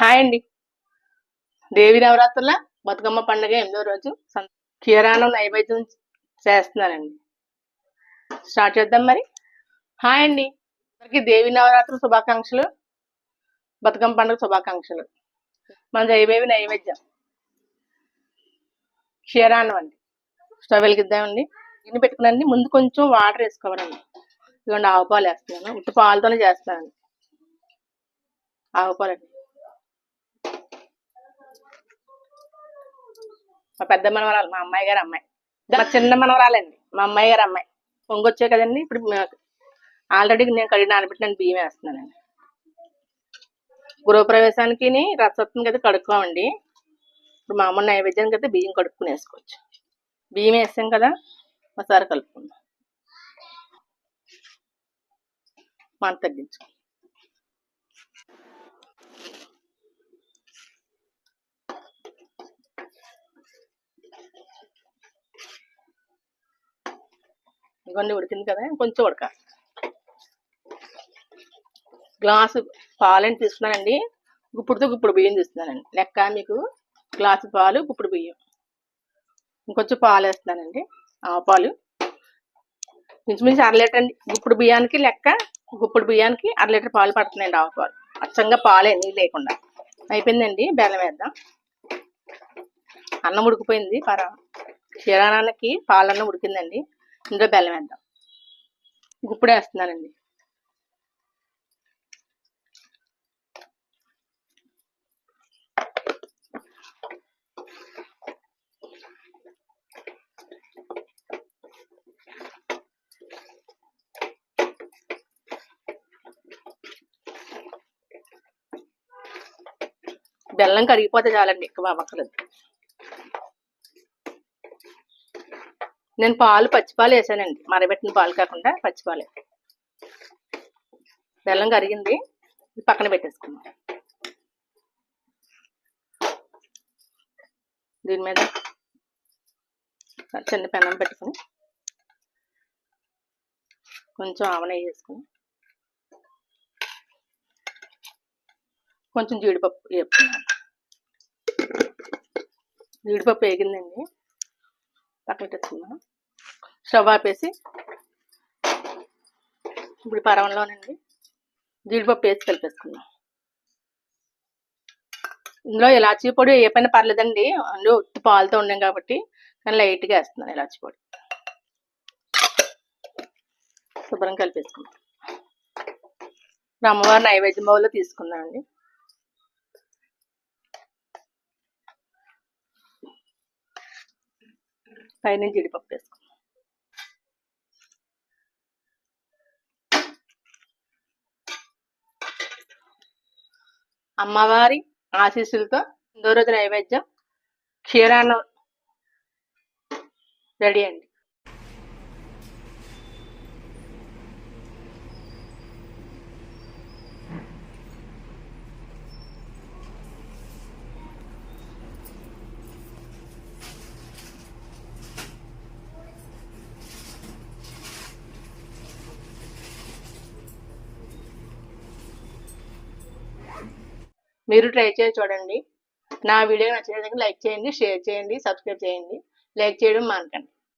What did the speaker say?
Hi అండి. దేవి నవరాత్రుల బతుకమ్మ పండుగ ఎనిమిదో రోజు సం- నైవేద్యం చేస్తున్నానండి స్టార్ట్ చేద్దాం మరి. హాయ్ అండి. అందరికీ దేవి నవరాత్రుల శుభాకాంక్షలు. బతుకమ్మ పండుగ శుభాకాంక్షలు. మన జైవేవి నైవేద్యం. క్షీరాన్నం అండి. స్టవ్ వెలిగిద్దామండి. గిన్నె పెట్టుకునండి. ముందు కొంచెం వాటర్ వేసుకోవాలండి. ఇదిగోండి ఆవు పాలు వేస్తున్నాను. ఉత్తి పాలతోనే చేస్తానండి ఆవు పాలండి. మా పెద్ద మనవరాలు మా అమ్మాయి గారు అమ్మాయి. మా చిన్న మనవరాలండి మా అమ్మాయి గారు అమ్మాయి. పొంగొచ్చాయి కదండి ఇప్పుడు ఆల్రెడీ నేను కడిగి నానబెట్టిన బియ్యం వేస్తున్నానండి. గృహప్రవేశానికి రసత్వం అయితే కడుక్కోమండి. ఇప్పుడు మా అమ్మ నైవేద్యానికి అయితే బియ్యం కడుక్కుని వేసుకోవచ్చు. బియ్యం వేసాం కదా ఒకసారి కలుపుకుందాం. మంట తగ్గించుకుందాం ఇవన్నీ ఉడికింది కదా కొంచెం ఉడక గ్లాసు పాలని తీసుకున్నానండి. గుప్పుడుతో గుప్పుడు బియ్యం తీస్తున్నానండి లెక్క మీకు గ్లాసు పాలు గుప్పుడు బియ్యం. ఇంకొంచెం పాలు వేస్తున్నానండి. ఆవు పాలు. అర లీటర్ అండి. గుప్పుడు బియ్యానికి లెక్క గుప్పుడు బియ్యానికి అర లీటర్ పాలు పడుతున్నాయండి ఆవు పాలు. అచ్చంగా పాలే నీళ్ళు లేకుండా. అయిపోయిందండి బెల్లం వేద్దాం. అన్నం ఉడికిపోయింది పర కిరాణానికి పాలన్నం ఉడికిందండి. ఇందులో బెల్లం వేద్దాం. గుప్పుడు వేస్తున్నానండి బెల్లం కరిగిపోతే చాలండి ఎక్కువ అవ్వకలేదు నేను పాలు పచ్చిపాలు వేసానండి. మరబెట్టిన పాలు కాకుండా పచ్చిపాలు బెల్లం కరిగింది. ఇది పక్కన పెట్టేసుకుందాం. దీని మీద చిన్న పెనం పెట్టుకుని కొంచెం ఆవనయ్య వేసుకుని కొంచెం జీడిపప్పు వేపుకున్నాను జీడిపప్పు వేగిందండి. పక్కన పెట్టుకున్నాను స్టవ్ ఆపేసి ఇప్పుడు పరవంలోనండి జీడిపప్పు వేసి కలిపేసుకుందాం. ఇందులో ఇలాచీ పొడి ఏ పైన పర్లేదండి అందులో ఉత్తి పాలతో ఉండం కాబట్టి కానీ లైట్గా వేస్తున్నాను ఇలాచీ పొడి. శుభ్రం కలిపేసుకుందాం. అమ్మవారి నైవేద్యం బౌల్లో తీసుకుందామండి. పైన జీడిపప్పు వేసుకుందాం. అమ్మవారి ఆశీస్సులతో రెండో రోజు నైవేద్యం క్షీరాన్నం రెడీ అండి. మీరు ట్రై చేసి చూడండి. నా వీడియో నచ్చినట్లయితే లైక్ చేయండి షేర్ చేయండి సబ్స్క్రైబ్ చేయండి. లైక్ చేయడం మానకండి.